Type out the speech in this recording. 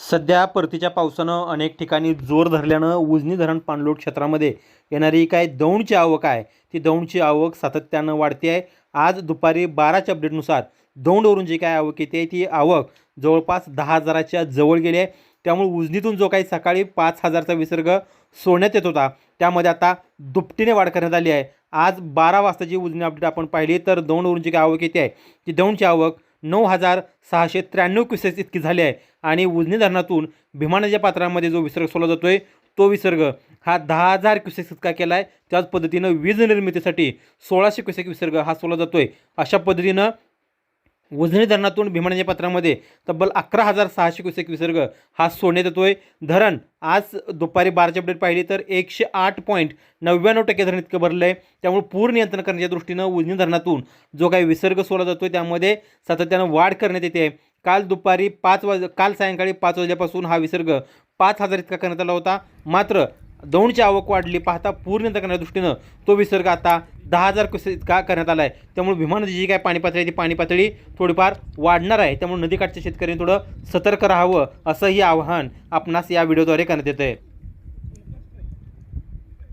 सध्या परतीच्या पावसानं अनेक ठिकाणी जोर धरल्यानं उजनी धरण पाणलोट क्षेत्रामध्ये येणारी काय दौंडची आवक आहे ती दौंडची आवक सातत्यानं वाढते आहे. आज दुपारी बाराच्या अपडेटनुसार दौंडवरून जी काय आवक येते ती आवक जवळपास दहा हजाराच्या जवळ गेली आहे. त्यामुळे उजनीतून जो काही सकाळी पाच हजारचा विसर्ग सोडण्यात येत होता त्यामध्ये आता दुपटीने वाढ करण्यात आली आहे. आज बारा वाजताची उजनी अपडेट आपण पाहिली तर दौंडवरून जी काय आवक येते आहे ती दौंडची आवक नऊ हजार सहाशे त्र्याण्णव क्युसेस इतकी झाली आहे. आणि उजनी धरणातून भीमा नदीच्या पात्रामध्ये जो विसर्ग सोडला जातोय तो विसर्ग हा दहा हजार क्युसेक इतका केला आहे त्याच पद्धतीनं वीज निर्मितीसाठी सोळाशे क्युसेक विसर्ग हा सोडला जातोय. अशा पद्धतीनं उजनी धरणातून भीमा पात्रामध्ये तब्बल अकरा हजार सहाशे क्युसेक विसर्ग हा सोडण्यात येतोय. धरण आज दुपारी बाराची अपडेट पाहिली तर एकशे आठ पॉईंट नव्याण्णव टक्के धरण इतकं भरलं आहे त्यामुळे पूर नियंत्रण करण्याच्या दृष्टीनं उजनी धरणातून जो काही विसर्ग सोडला जातो आहे त्यामध्ये सातत्यानं वाढ करण्यात येते. काल दुपारी पाच वाज काल सायंकाळी पाच वाजल्यापासून हा विसर्ग पाच हजार इतका करण्यात आला होता. मात्र दौंडची आवक वाढली पाहता पूर नियंत्रण करण्याच्या दृष्टीनं तो विसर्ग आता दहा हजार क्युसेक इतका करण्यात आला आहे त्यामुळे भीमा नदीची जी काय पाणी पातळी आहे ती पाणी पातळी थोडीफार वाढणार आहे. त्यामुळे नदीकाठच्या शेतकऱ्यांनी थोडं सतर्क राहावं असंही आवाहन आपणास या व्हिडिओद्वारे करण्यात येतं आहे